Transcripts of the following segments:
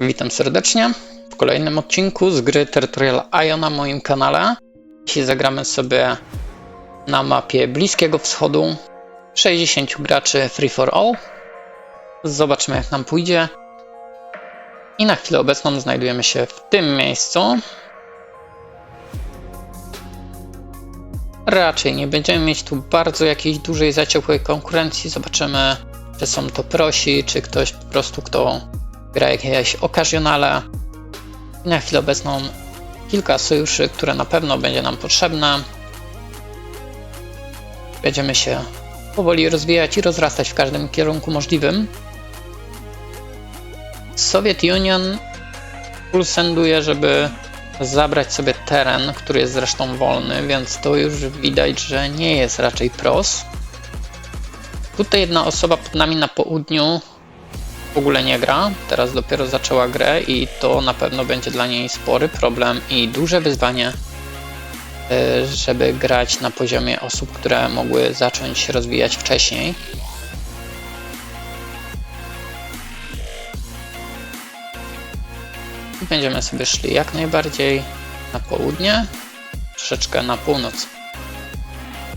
Witam serdecznie w kolejnym odcinku z gry Territorial Io na moim kanale. Dzisiaj zagramy sobie na mapie Bliskiego Wschodu 60 graczy Free for All. Zobaczymy jak nam pójdzie. I na chwilę obecną znajdujemy się w tym miejscu. Raczej nie będziemy mieć tu bardzo jakiejś dużej zaciągłej konkurencji. Zobaczymy, czy są to prosi, czy ktoś po prostu, kto gra jakieś okazjonale. Na chwilę obecną kilka sojuszy, które na pewno będzie nam potrzebne. Będziemy się powoli rozwijać i rozrastać w każdym kierunku możliwym. Soviet Union pulsenduje, żeby zabrać sobie teren, który jest zresztą wolny, więc to już widać, że nie jest raczej pros. Tutaj jedna osoba pod nami na południu w ogóle nie gra, teraz dopiero zaczęła grę i to na pewno będzie dla niej spory problem i duże wyzwanie, y, żeby grać na poziomie osób, które mogły zacząć się rozwijać wcześniej. I będziemy sobie szli jak najbardziej na południe, troszeczkę na północ.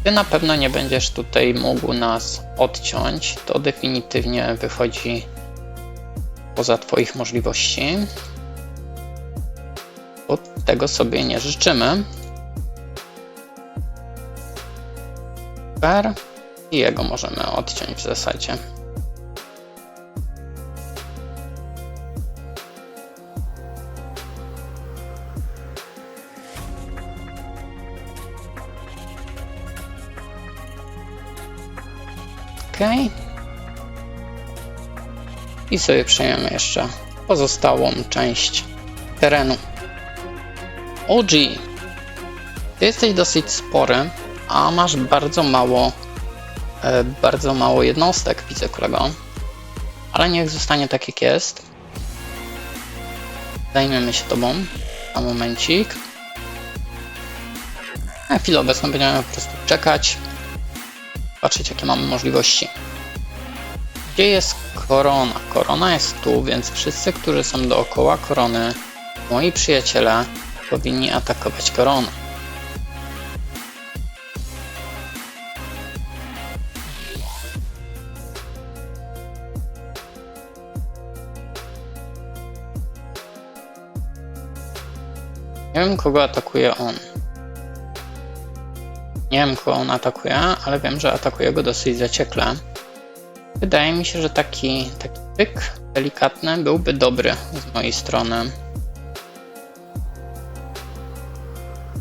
Ty na pewno nie będziesz tutaj mógł nas odciąć. To definitywnie wychodzi poza Twoich możliwości. Bo tego sobie nie życzymy. Super. I jego możemy odciąć w zasadzie. OK. I sobie przejmiemy jeszcze pozostałą część terenu. OG. Ty jesteś dosyć spory, a masz bardzo mało e, bardzo mało jednostek, widzę kolego. Ale niech zostanie tak jak jest. Zajmiemy się tobą na momencik. Na chwilę obecną będziemy po prostu czekać, patrzeć jakie mamy możliwości. Gdzie jest korona? Korona jest tu, więc wszyscy, którzy są dookoła korony, moi przyjaciele, powinni atakować koronę. Nie wiem, kogo atakuje on. Nie wiem, kogo on atakuje, ale wiem, że atakuje go dosyć zaciekle. Wydaje mi się, że taki, taki pyk delikatny byłby dobry z mojej strony.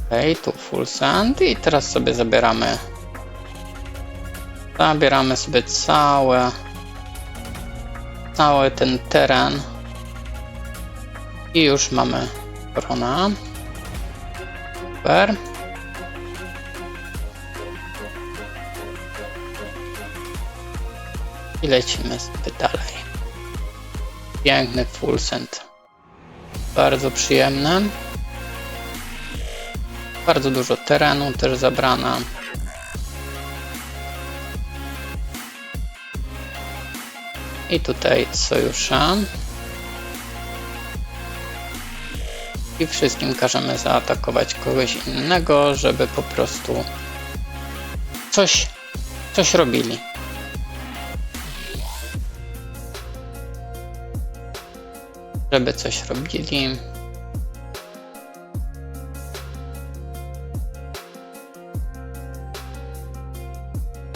Okej, tu full sand i teraz sobie zabieramy zabieramy sobie całe cały ten teren i już mamy korona. Super. I lecimy dalej. Piękny full send. Bardzo przyjemny. Bardzo dużo terenu też zabrana. I tutaj sojusze. I wszystkim każemy zaatakować kogoś innego, żeby po prostu coś, coś robili. Żeby coś robili.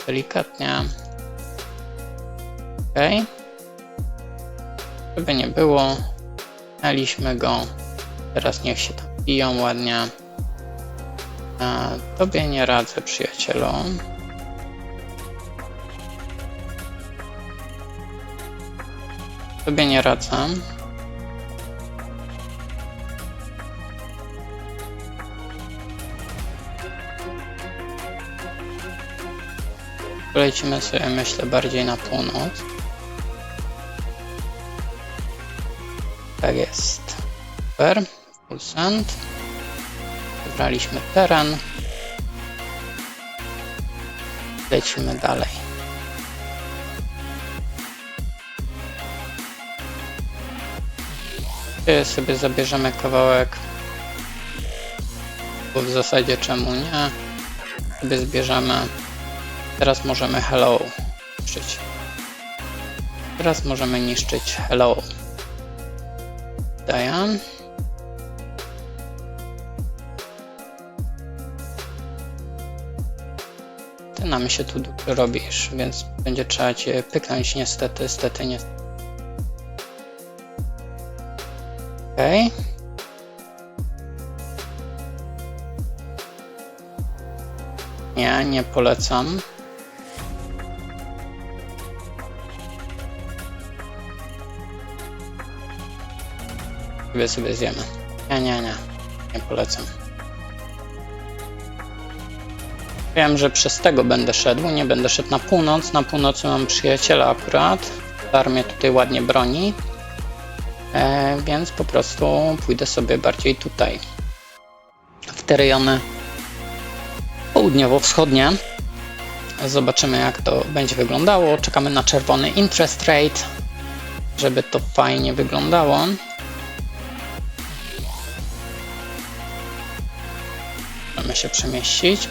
Delikatnie. Ok. Żeby nie było, mieliśmy go. Teraz niech się tam biją ładnie. A, tobie nie radzę, przyjacielu. Tobie nie radzę. Polecimy sobie, myślę, bardziej na północ. Tak jest. Super. Full sand. Wybraliśmy teren. Lecimy dalej. Tutaj sobie zabierzemy kawałek. Bo w zasadzie czemu nie? Sobie zbierzemy. Teraz możemy hello niszczyć. Teraz możemy niszczyć hello. Daję. Ty nam się tu dużo robisz, więc będzie trzeba cię pyknąć niestety, niestety, nie. Okej. Nie, nie polecam. Sobie sobie zjemy. Nie, nie, nie. Nie polecam. Wiem, że przez tego będę szedł, nie będę szedł na północ. Na północy mam przyjaciela akurat. Armię tutaj ładnie broni. E, więc po prostu pójdę sobie bardziej tutaj. W te rejony południowo-wschodnie. Zobaczymy jak to będzie wyglądało. Czekamy na czerwony interest rate, żeby to fajnie wyglądało. Możemy się przemieścić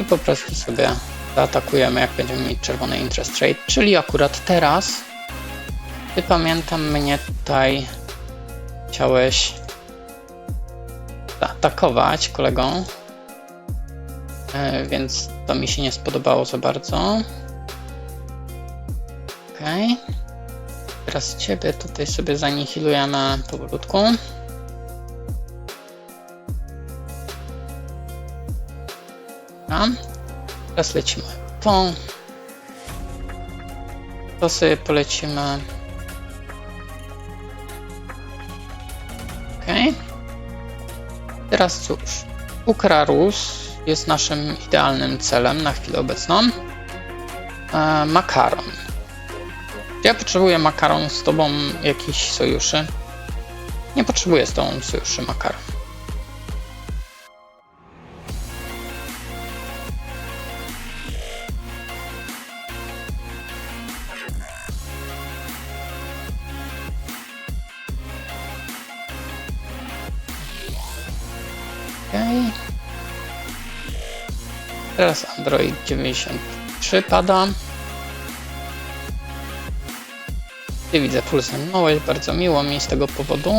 i po prostu sobie zaatakujemy, jak będziemy mieć czerwony interest rate, czyli akurat teraz. Ty pamiętam mnie tutaj chciałeś zaatakować kolegą, e, więc to mi się nie spodobało za bardzo. Okej. Teraz ciebie tutaj sobie zanihilujemy powolutku. Teraz lecimy tą. To sobie polecimy. Ok. Teraz cóż. Ukrarus jest naszym idealnym celem na chwilę obecną. E, makaron. Ja potrzebuję makaron z tobą jakiś sojuszy. Nie potrzebuję z tobą sojuszy makaron. Okej. Teraz Android 93 pada. Ty widzę pulsem małeś, bardzo miło mi z tego powodu.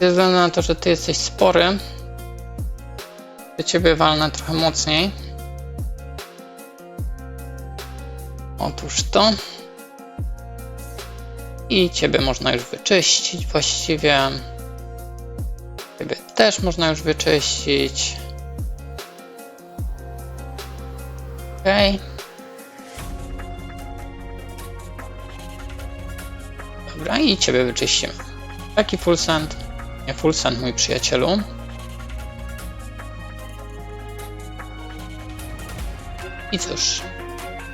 Ze względu na to, że ty jesteś spory, to ciebie walnę trochę mocniej. Otóż to. I ciebie można już wyczyścić właściwie. Też można już wyczyścić. Okej. Dobra, i ciebie wyczyścimy. Taki full. Nie full mój przyjacielu. I cóż,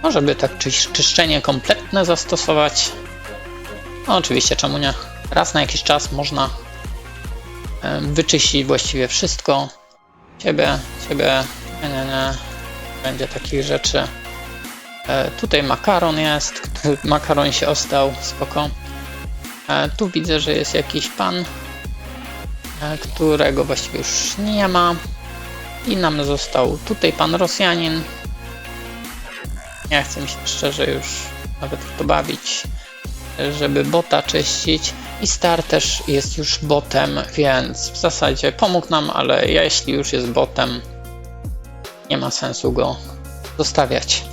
może by tak czyszczenie kompletne zastosować. No oczywiście, czemu nie? Raz na jakiś czas można em, wyczyścić właściwie wszystko. Ciebie, ciebie, nie, nie, nie. Będzie takich rzeczy. E, tutaj makaron jest. Makaron się ostał, spoko. E, tu widzę, że jest jakiś pan, e, którego właściwie już nie ma. I nam został tutaj pan Rosjanin. Nie chcę mi się szczerze już nawet w to bawić, żeby bota czyścić. Star też jest już botem, więc w zasadzie pomógł nam, ale jeśli już jest botem, nie ma sensu go zostawiać.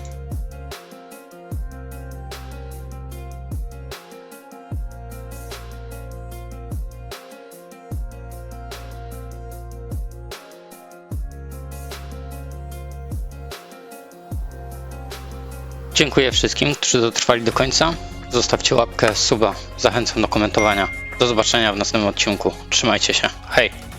Dziękuję wszystkim, którzy dotrwali do końca. Zostawcie łapkę, suba. Zachęcam do komentowania. Do zobaczenia w następnym odcinku. Trzymajcie się. Hej!